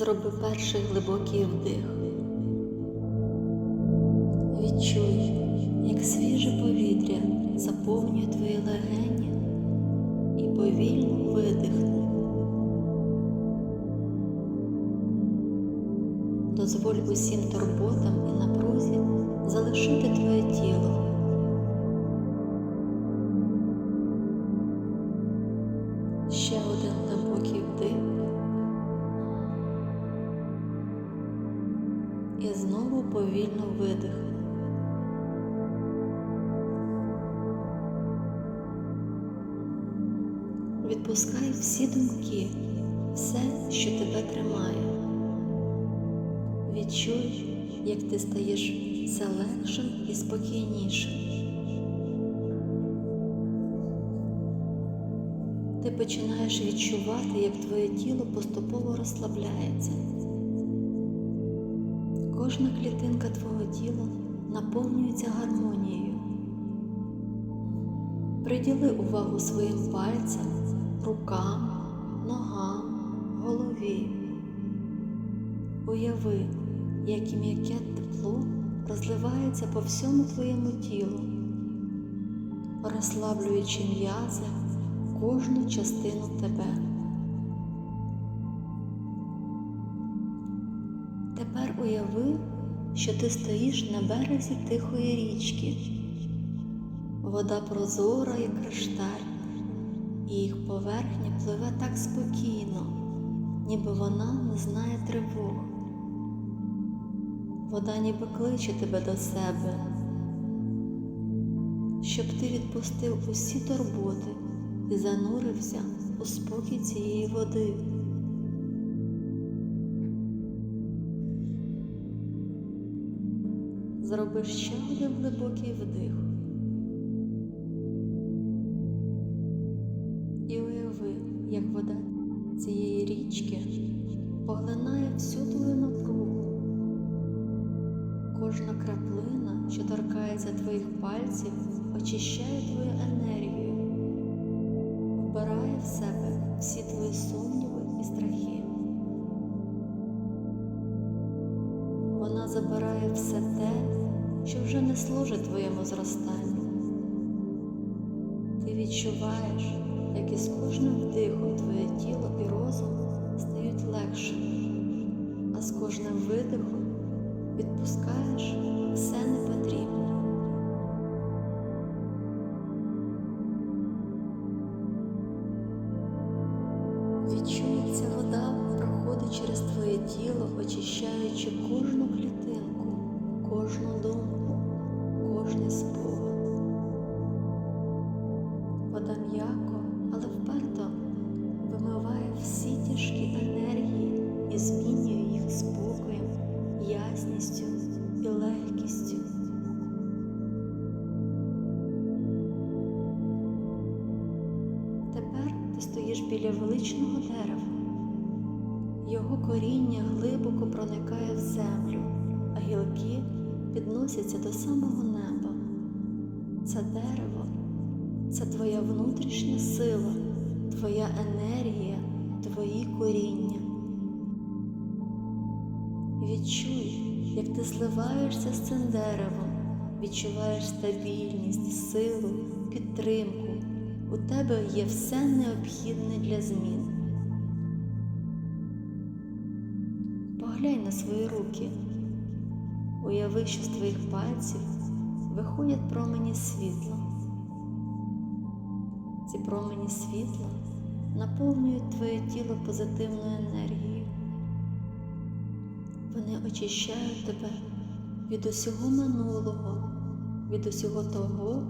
Зроби перший глибокий вдих. Відчуй, як свіже повітря заповнює твої легені і повільно видихни. Дозволь усім турботам і напрузі залишити твоє тіло. Ще повільно видих. Відпускай всі думки, все, що тебе тримає. Відчуй, як ти стаєш все легшим і спокійнішим. Ти починаєш відчувати, як твоє тіло поступово розслабляється. Кожна клітинка твого тіла наповнюється гармонією. Приділи увагу своїм пальцям, рукам, ногам, голові. Уяви, як м'яке тепло розливається по всьому твоєму тілу, розслаблюючи м'язи, кожну частину тебе. Уяви, що ти стоїш на березі тихої річки. Вода прозора і кришталь, і їх поверхня пливе так спокійно, ніби вона не знає тривог. Вода ніби кличе тебе до себе, щоб ти відпустив усі турботи і занурився у спокій цієї води. Зроби ще один глибокий вдих. І уяви, як вода цієї річки поглинає всю твою напругу. Кожна краплина, що торкається твоїх пальців, очищає твою енергію, вбирає в себе всі твої сумніви і страхи. Вона забирає все те, що вже не служить твоєму зростанню. Ти відчуваєш, як із кожним вдихом твоє тіло і розум стають легшими, а з кожним видихом відпускаєш все непотрібне. Ця вода проходить через твоє тіло, очищаючи кожну величного дерева. Його коріння глибоко проникає в землю, а гілки підносяться до самого неба. Це дерево це твоя внутрішня сила, твоя енергія, твої коріння. Відчуй, як ти зливаєшся з цим деревом, відчуваєш стабільність, силу, підтримку. У тебе є все необхідне для змін. Поглянь на свої руки. Уяви, що з твоїх пальців виходять промені світла. Ці промені світла наповнюють твоє тіло позитивною енергією. Вони очищають тебе від усього минулого, від усього того,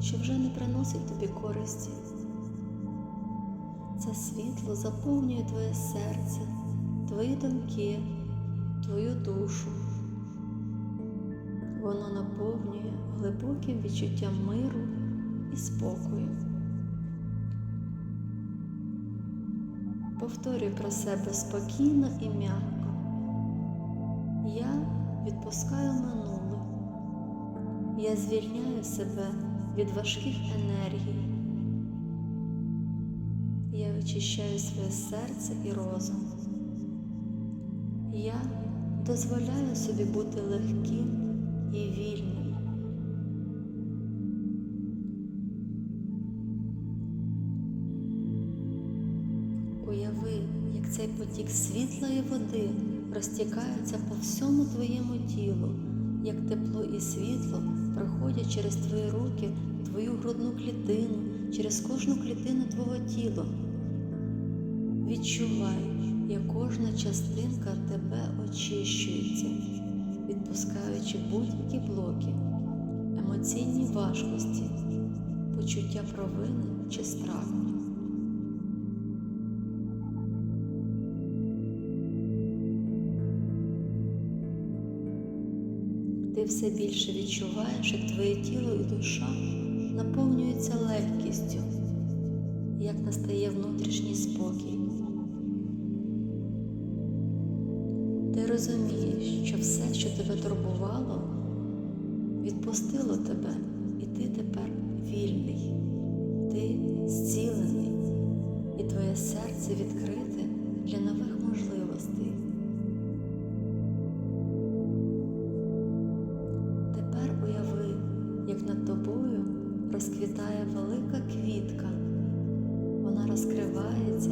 що вже не приносить тобі користі. Це світло заповнює твоє серце, твої думки, твою душу. Воно наповнює глибоким відчуттям миру і спокою. Повторюй про себе спокійно і м'яко. Я відпускаю минуле. Я звільняю себе від важких енергій. Я очищаю своє серце і розум. Я дозволяю собі бути легким і вільним. Уяви, як цей потік світла і води розтікаються по всьому твоєму тілу, як тепло і світло проходять через твої руки, твою грудну клітину, через кожну клітину твого тіла. Відчувай, як кожна частинка тебе очищується, відпускаючи будь-які блоки, емоційні важкості, почуття провини чи страху. Все більше відчуваєш, як твоє тіло і душа наповнюються легкістю, як настає внутрішній спокій. Ти розумієш, що все, що тебе турбувало, відпустило тебе, і ти тепер вільний, ти зцілений, і твоє серце відкрите для нових можливостей. Як над тобою розквітає велика квітка. Вона розкривається,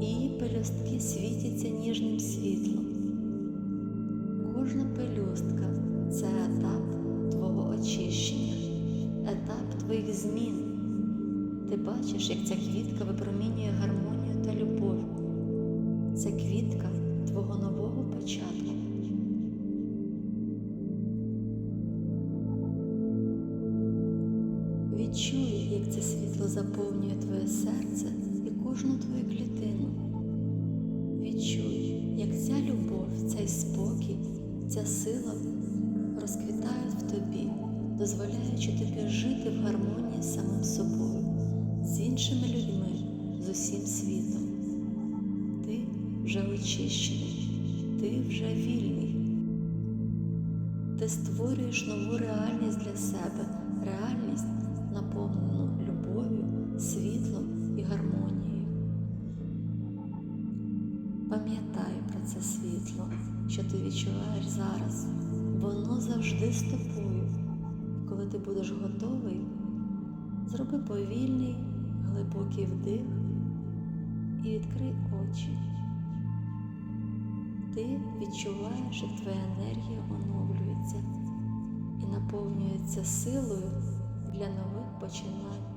і її пелюстки світяться ніжним світлом. Кожна пелюстка це етап твого очищення, етап твоїх змін. Ти бачиш, як ця квітка випромінює гармонію та любов. Відчуй, як це світло заповнює твоє серце і кожну твою клітину. Відчуй, як ця любов, цей спокій, ця сила розквітають в тобі, дозволяючи тобі жити в гармонії з самим собою, з іншими людьми, з усім світом. Ти вже очищений, ти вже вільний. Ти створюєш нову реальність для себе, реальність, ти відчуваєш зараз. Воно завжди з тобою. Коли ти будеш готовий, зроби повільний, глибокий вдих і відкрий очі. Ти відчуваєш, як твоя енергія оновлюється і наповнюється силою для нових починань